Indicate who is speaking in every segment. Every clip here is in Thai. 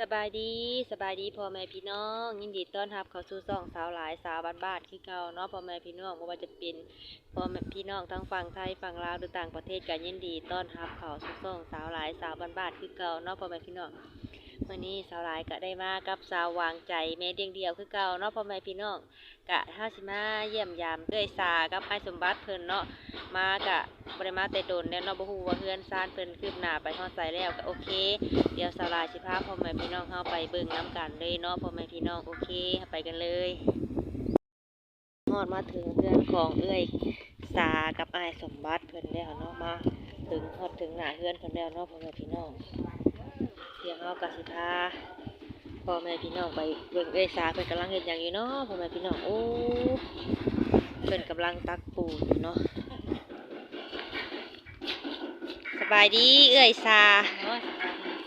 Speaker 1: สบายดีสบายดีพ่อแม่พี่น้อง ยินดีต้อนรับเข้าสู่ซ่องสาวหลายสาวบ้านบ้านคือเก่าเนาะพ่อแม่พี่น้องบ่ว่าจะเป็นพ่อแม่พี่น้องทั้งฝั่งไทยฝั่งลาวหรือต่างประเทศก็ยินดีต้อนรับเข้าสู่ซ่องสาวหลายสาวบ้านบ้านคือเก่าเนาะพ่อแม่พี่น้อง วันนี้สาวหลายก็ได้มากับสาววางใจแม่เดียงเดียวคือเก่าเนาะพ่อแม่พี่น้องกะถ้าสิมาเยี่ยมยามเอ้อยสากับไอสมบัติเพิ่นเนาะมากะบ่ได้มาแต่โดนแล้วเนาะบ่ฮู้ว่าเฮือนซ่านเพิ่นคืบหน้าไปฮอดไสแล้วก็โอเค เดี๋ยวสาวลายสิพาพ่อแม่พี่น้องเข้าไปเบิ่งน้ำกันเลยเนาะพ่อแม่พี่น้องโอเคไปกันเลยฮอดมาถึงเพื่อนของเอ้ยสากับไอสมบัติเพิ่นแล้วเนาะมาถึงฮอดถึงหน้าเพื่อนเพิ่นแล้วเนาะพ่อแม่พี่น้อง เดี๋ยวเฮาก็สิพาพ่อแม่พี่น้องไปเบิ่งเอ้ยสาเพิ่นกำลังเฮ็ดหยังอยู่เนาะพ่อแม่พี่น้องโอ้เพิ่นกำลังตักปูนอยู่เนาะสบายดีเอ้ยสา
Speaker 2: โอ้ย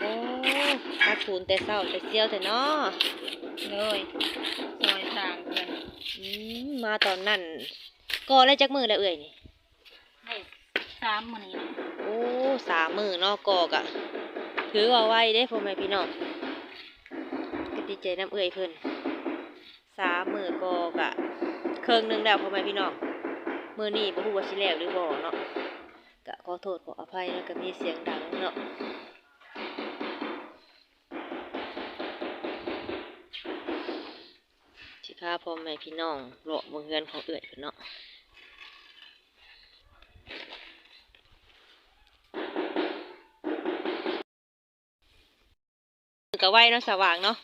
Speaker 1: โอ้ตักปูนแต่เช้าแต่เซียวแต่เนาะ
Speaker 2: เลยซอยทางเพื่อน
Speaker 1: อืมมาตอนนั้นก็ได้จักมือแล้วเอ่ยนี่
Speaker 2: ได้สามมื้อนี้นะ
Speaker 1: โอ้สามมือเนาะกอกอะ ถือว่าไวเด้พ่อแม่พี่น้องก็ดีใจน้ำเอื่อยเพิ่นสามมือกอกะเครื่องหนึงแล้วพ่อแม่พี่น้องมือนี้บ่ฮู้ว่าสิแล้วหรือบ่เนาะก็ขอโทษขออภัยนะก็มีเสียงดังเนาะสิพาพ่อแม่พี่น้องเลาะบงเฮือนของเอื่อยเพิ่นเนาะ ก็ไว้เนาะสว่างเนาะ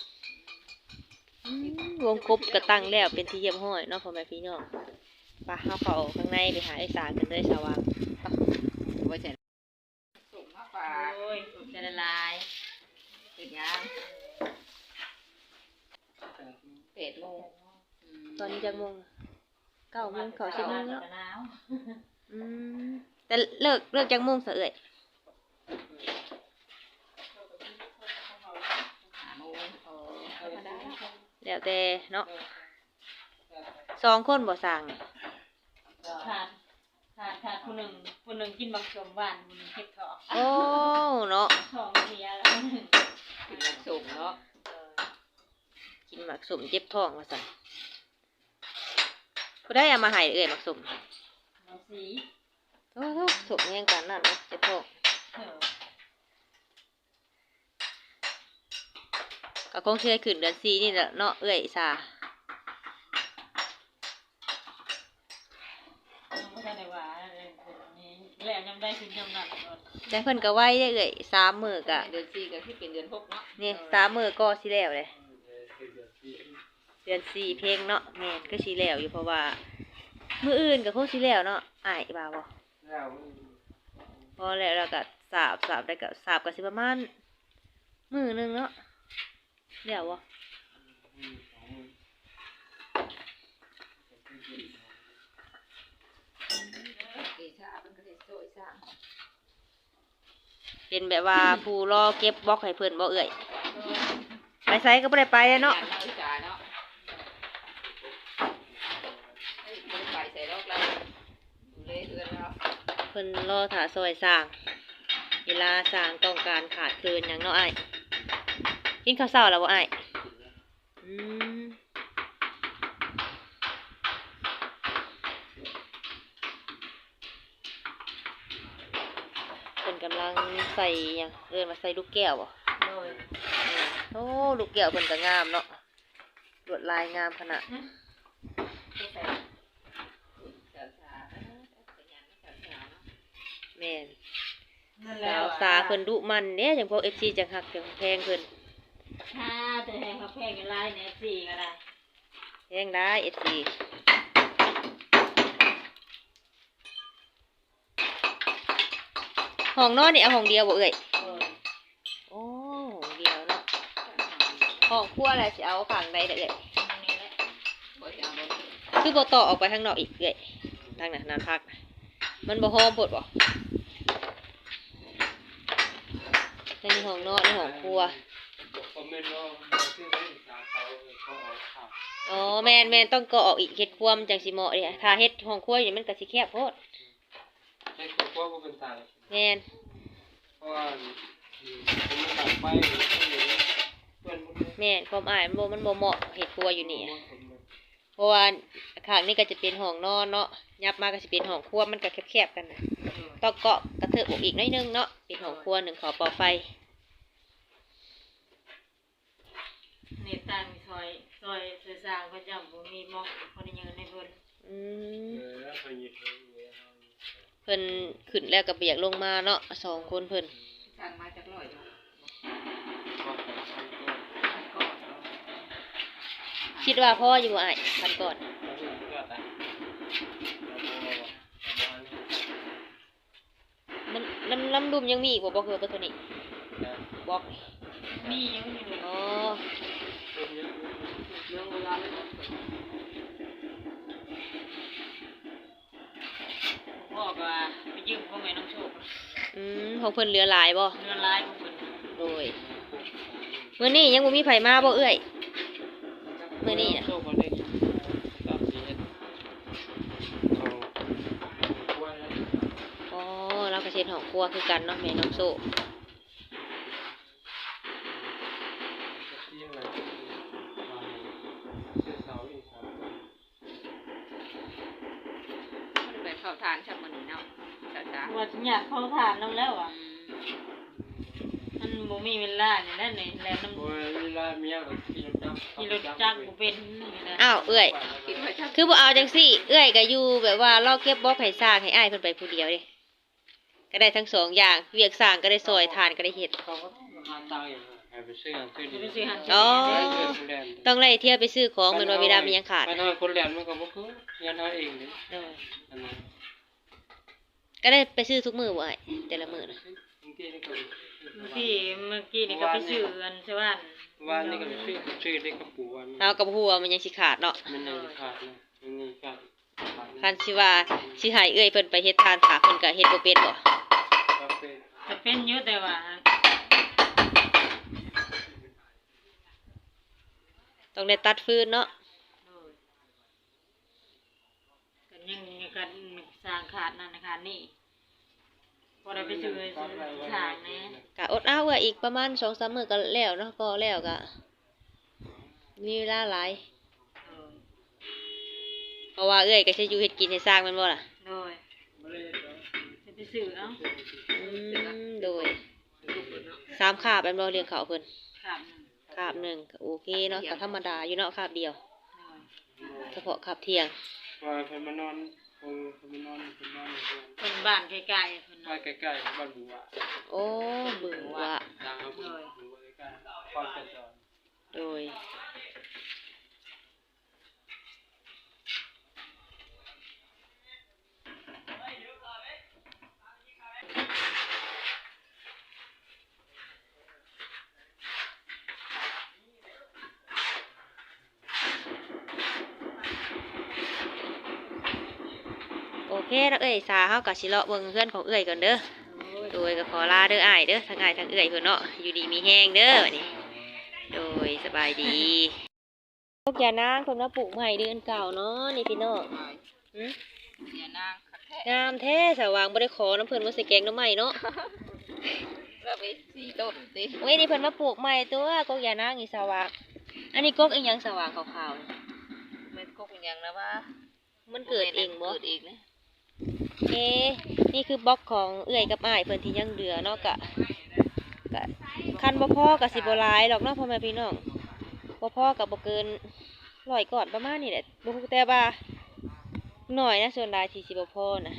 Speaker 1: อืมวงกบก็ตั้งแล้วเป็นที่เยี่ยมห้อยเนาะพ่อแม่พี่น้องไปเข้าเขาข้างในไปหาไอ้สารกันเลยสว่าง
Speaker 2: ไว้ใส่ส่งมาฝากโอ้ยจะละลายเป็นยังเป็ดโมง
Speaker 1: ตอนนี้จะโมงเก้าโมงเขาสิบโมงเนาะ
Speaker 2: หนาว
Speaker 1: อืมแต่เลิกเลิกจังโมงเสยเอ่ย
Speaker 2: หาโมงเออธรรมดา
Speaker 1: แล้วแต่เนาะสองคนบ่สั่ง
Speaker 2: ขาดขาดขาดคนหนึ่งคนหนึ่งกินบักสมหวานคนหนึ่งเห็ดทอง
Speaker 1: โอ้เนาะ
Speaker 2: ทองเสียแล้วหนึ่งกินบักสมเนาะ
Speaker 1: กินหมักสมเจ็บท้องว่าสั่นก็ได้เอามาให้เอ่ยหมักสม
Speaker 2: บักสี
Speaker 1: โอ้โหสมแย่งกันนั่นเนาะเจ็บท้อง
Speaker 2: เออ
Speaker 1: ก็คงสิได้ขึ้นเดือนสี่นี่แหละเนาะเอ่ยซา
Speaker 2: ยังไม่ได้ว่าเลยคนนี้แล้วยังได้กินยำหนักเลย
Speaker 1: แต่เพิ่นก็ไว้ได้อเอ่ยสามมือกะ
Speaker 2: เดือนสี่ก็ที่เป็นเดือนหกเนาะ
Speaker 1: นี่สามมือก็สิแล้วเลยเดือนสี่เพลงเนาะแม่นก็สิแล้วอยู่เพราะว่า มืออื่นก็คงสิแล้วเนาะอ้ายบ่าวบ่พอแล้วแล้วก็สาบสาบได้ก็สาบก็สิประมาณมือหนึงเนาะแล้วบ่
Speaker 2: ปีชา เป็นกระเทยโซ่สร้าง
Speaker 1: เป็นแบบว่าผู้รอเก็บบล็อกให้เพิ่นบ่เอ่ยไปไสก็บ่ได้ไปเนาะ
Speaker 2: เนาะวิจาเนาะเอ้ยบ่ได้ไปใส่รอกเราดูเลยเอือนเรา
Speaker 1: เพิ่นรอถ่าซอยสร้าง เวลาสร้างต้องการขาดเคินหยังเนาะอ้าย กินข้าวเช้าแล้วบ่อ้ายอืมเพิ่นกำลังใส่หยังเอิ้นว่าใส่ลูกแก้วบ่
Speaker 2: โดย
Speaker 1: อืมโอ้ลูกแก้วเพิ่นก็งามเนาะลวดลายงามขนาด
Speaker 2: ที่ใส่เจ้าชาเอ้ยเป็นหยังเจ้าชาเนาะ
Speaker 1: แม่น
Speaker 2: นั่น
Speaker 1: สาวสาเพิ่นดุมันเด้จังพวก FC จังฮักจังแพงเพิ่น
Speaker 2: ถ้าแต่แหงเขาแพงกันไล่เนี่ยสี่ก็ได้
Speaker 1: แพงได้ FC ห้องนอนนี่เอาห้องเดียวบ่เอ่ย
Speaker 2: โอ้ย
Speaker 1: โอ้ห้องเดียวเนาะห้องครัวอะไรสิเอาข้างใดเด้อเอ่ย
Speaker 2: นี่แหละบ่จะเอาบ่
Speaker 1: คือบ่ต่อออกไปทางนอกอีกเอ่ยทางนั้นนานพักน่ะมันบ่หอมโพดบ่ในนี่ห้องนอนในห้องครัว
Speaker 3: คอมเมนต์ว่าบอกที่ไม่ศึกษาเขาเขาเอาข่าว
Speaker 1: อ๋อแม่นแม่นต้องก่อออกอีกเฮ็ดครัวมันจังสิเหมาะเด้ถ้าเฮ็ดห้องครัวนี่มันก็สิแคบโพด
Speaker 3: ให้คนพวกก็เป็นทาง
Speaker 1: แม่น
Speaker 3: เพราะว่าอืมเป็นระดับไปหรืออะไรอย่างเงี้ย
Speaker 1: แม่นความอายมันบ่มันบ่เหมาะเฮ็ดครัวอยู่นี่เพราะว่าข้างนี้ก็จะเป็นห้องนอนเนาะยับมาก็สิเป็นห้องครัวมันก็แคบๆกันนะต้องเกาะกระเถิบอกอีกหน้อยนึงเนาะเป็นห้องครัวหนึ่งขอปอไฟ
Speaker 2: นี่ตั้งซอยซอยซอยสร้างก็จำบ่มีหมอกคนยืนในเพิ่น
Speaker 1: อืม
Speaker 3: เออแล้วไปหยิบเงินเงินเอา
Speaker 1: เพิ่นขึ้นแล้วก็เบียกลงมาเนาะสองคนเพิ่น
Speaker 2: สร้างมาจากร้อยเนาะ
Speaker 3: ก็ไปซื้อก็
Speaker 2: ก็
Speaker 1: คิดว่าพ่ออยู่บ่อ้ายพันก่อน
Speaker 3: แล้วก็เลือกอะแล้วก็
Speaker 1: มันน้ำน้ำดุมยังมีอีกบ่บ่คือบ่ตัวนี้
Speaker 3: นะ
Speaker 1: บอก
Speaker 2: มียังมีดู
Speaker 1: อ๋อ
Speaker 3: เพิ่มเยอะ
Speaker 2: เรื่องเวลาเลย พ่อก็ไปยืมพ่อแม่น้องโชค
Speaker 1: อืมของเพิ่นเหลือหลายบ่
Speaker 2: เงินลายของเพิ่น
Speaker 1: โดยมื้อนี้ยังบ่มีไผมาบ่เอ้ยมื้อนี้น่ะ
Speaker 3: โชคมาได้ตามสีเฮ็ดเอากล้วยนะ
Speaker 1: อ๋อเราก็เช็ดห้องครัวคือกันเนาะแม่น้องโซ
Speaker 3: ที่อะไรมาเสื้อสาวอีกสามคน
Speaker 2: ไปเข้าทานช่างมันเนาะจ้า
Speaker 4: ว่าฉัน อยากเข้าทานน้ำแล้วอะ
Speaker 2: ๆ
Speaker 4: มันบ่มีเวลาเนี่ยนั่นนี่แลน้ำ
Speaker 3: โอ้ยเวลาเมียก็ขี่รถจักร
Speaker 4: ขี่รถจักรบ่เป็นนี่นะ
Speaker 1: อ้าวเอ้ย
Speaker 2: คิดว่าจะ
Speaker 1: คือบ่เอาจังซี่ เอ้ยก็อยู่แบบว่าเราเก็บบล็อกให้สร้างให้อ้ายเพิ่นไปผู้เดียวเด้ก็ได้ทั้งสองอย่าง เวียกสร้างก็ได้ซอยทานก็ได้เฮ็ด
Speaker 3: เขาก็ต้องหาตังค์อย่างให้ไปซื้อหันซื้อดี
Speaker 4: ไปซื้อหัน
Speaker 1: อ๋อ
Speaker 3: เออคนแลนด์
Speaker 1: ต้องไล่เที่ยวไปซื้อของเหมือนว่าเวลามีหยังขาด
Speaker 3: ไปนอนคนแลนด์มันก็บ่คือเรียนเอาเองนี่
Speaker 1: เนาะ
Speaker 3: อันนั้น
Speaker 1: ก็ได้ไปซื้อทุกมื้อบ่อ้ายแต่ละมื้อน่ะ
Speaker 3: บางทีนี่ก็
Speaker 4: ที่เมื่อกี้นี่ก็ไปซื้ออันใช่ว่า
Speaker 3: วันนี้ก็ไปซื้อซื้อได้กระปุกวัน
Speaker 1: เราก็บ่ฮู้ว่ามันยังสิขาดเนาะ
Speaker 3: มันยังขาดนะมันนี่ขาดขาด
Speaker 1: คันสิว่าสิให้เอ้ยเพิ่นไปเฮ็ดทานถาเพิ่นก็เฮ็ดบ่เป็นบ่
Speaker 3: ก็เป็น
Speaker 4: จะเป็นเยอะแต่ว่า
Speaker 1: ต้องได้ตัดฟืนเนาะ
Speaker 4: กันยังกันสร้างขาดนั่นนะคะนี่พอได้ไปซื้อฉากนะ
Speaker 1: ก็อดเอาเอ้ยอีกประมาณ2-3มื้อก็แล้วเนาะก็แล้วก็มีเวลาหลายเพราะว่าเอ้ยก็จะอยู่เฮ็ดกินให้สร้างแมันบ่ล่ะ
Speaker 4: โดยจะไปซื้อเอ้า
Speaker 1: อืมโดยสามขาบแม่นบ่เลี้ยงเขาเพิ่น
Speaker 4: ขาด
Speaker 1: ขาบหนึ่งก็โอเคเนาะก็ธรรมดาอยู่เนาะขาบเดียวเฉพาะขาบเที่ยง
Speaker 3: ว่าเพิ่นมานอน คงเพิ่นมานอนเพิ่นนอนอยู่
Speaker 4: เพิ่นบ้านใกล้ๆเพิ่น
Speaker 3: บ้านใกล้ๆบ้านบัว
Speaker 1: โอ้เบึงว่า
Speaker 3: ดังครับบัวบัวใกล้ๆความเป็นจอน
Speaker 1: โดย เคนะเอ้ยสาเฮาก็สิเลาะเบิ่งเพื่อนของเอ้ยก่อนเด้อโดยก็ขอลาเด้ออ้ายเด้อทั้งอ้ายทั้งเอื้อยเพิ่นเนาะอยู่ดีมีแฮงเด้อบัดนี้ โดยสบายดีพวกยานางเพิ่นมาปลูกใหม่เดือนเก่าเนาะนี่พี่น้องหึ
Speaker 2: เสียนางคักแท้
Speaker 1: งามแท้สว่างบ่ได้ขอน้ำเพิ่นมาใส่แกงหน้ำใหม่เนาะ
Speaker 2: แล้วไปสี่ต้นสิ
Speaker 1: โอ้ยนี่เพิ่นมาปลูกใหม่ตัวกกยานางนี่สว่างอันนี้กกอีหยังสว่างขาวๆนี่
Speaker 2: มันกกอย่างแล้วว่า
Speaker 1: มันเกิดเองบ่
Speaker 2: เกิดเองนะ
Speaker 1: เอ๊ะนี่คือบล็อกของเอื้อยกับอ้ายเพิ่นที่ยังเหลือเนาะกะกะคันบ่พอก็สิบ่หลายหรอกเนาะพ่อแม่พี่น้องบ่พอก็บ่เกินร้อยก่อนประมาณนี้แหละบ่ฮู้แต่ว่าน้อยนะส่วนหลายที่สิบ่พอนะ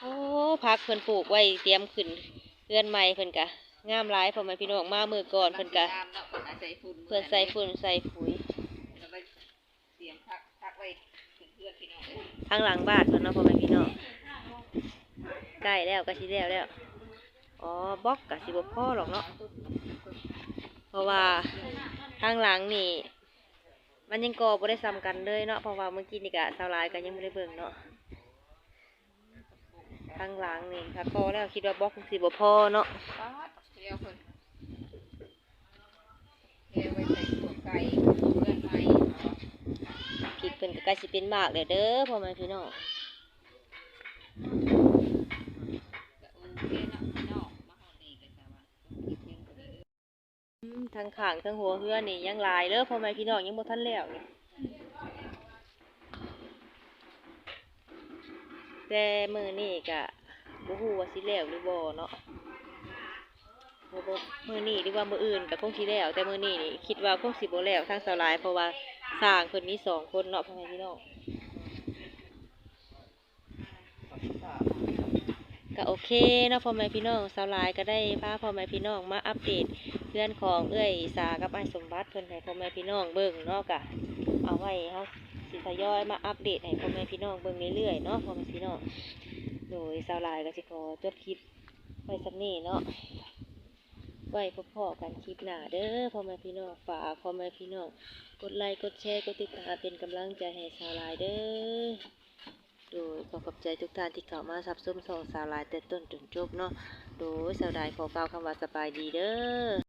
Speaker 1: โอ้พักเพิ่นปลูกไว้เตรียมขึ้นเรือนใหม่เพิ่นกะงามหลายพ่อแม่พี่น้องมามื้อก่อนเพิ่นกะ
Speaker 2: ตามเนาะเพิ่นอาศัยฝุ่น
Speaker 1: เพิ่นใส่ฝุ่นใส่ปุ๋ย
Speaker 2: แล้วไปเสียงพักพักไว้
Speaker 1: ทางหลังบ้านเพิ่นเนาะพ่อแม่พี่น้องใกล้แล้วก็สิแล้วแล้วอ๋อบล็อกก็สิบ่พอหรอกเนาะเพราะว่าทางหลังนี่มันยังก่อบ่ได้ซ้ำกันเลยเนาะเพราะว่าเมื่อกี้นี่ก็สาวลายก็ยังบ่ได้เบิ่งเนาะทางหลังนี่ถ้าพอแล้วคิดว่าบล็อกสิบ่พอเนาะ
Speaker 2: เดียวเพิ่นเดียวไว้ใส่ถั่วไก่เพื่อนใหม่
Speaker 1: พริกเพิ่นก็ใกล้สิเป็นมากแล้วเด้อพ่อแม่พี่น้องทั้งข้างทั้งหัวเฮือนี่ยังลายเด้อพ่อแม่พี่น้องยังบ่ทันแล้วนี่แต่มือนี้ก็บ่ฮู้ว่าสิแล้วหรือบ่เนาะบ่บ่มือนี้หรือว่ามืออื่นก็คงสิแล้วแต่มือนี้นี่คิดว่าคงสิบ่แล้วทางสลายเพราะว่า สร้างเพิ่นมีสองคนเนาะพ่อแม่พี่น้องก็โอเคเนาะพ่อแม่พี่น้องสาวลายก็ได้พาพ่อแม่พี่น้องมาอัปเดตเรื่องของเอื้อยสากับไอ้ายสมบัติเพิ่อนให้พ่อแม่พี่น้องเบิ่งเนาะกะเอาไว้เฮาสิทยอยมาอัปเดตให้พ่อแม่พี่น้องเบิ่งเรื่อยๆเนาะพ่อแม่พี่น้องโดยสาวลายก็สิขอจบคลิปไว้สำนี้เนาะ ไว้พอๆกันคลิปหน้าเด้อพ่อแม่พี่น้องฝากพ่อแม่พี่น้องกดไลค์กดแชร์กดติดตามเป็นกำลังใจให้สาวลายเด้อโดยขอขอบใจทุกท่านที่เข้ามาซับซ้มส่องสาวลายแต่ต้นจนจบเนาะโดยสาวรายขอกล่าวคำว่าสบายดีเด้อ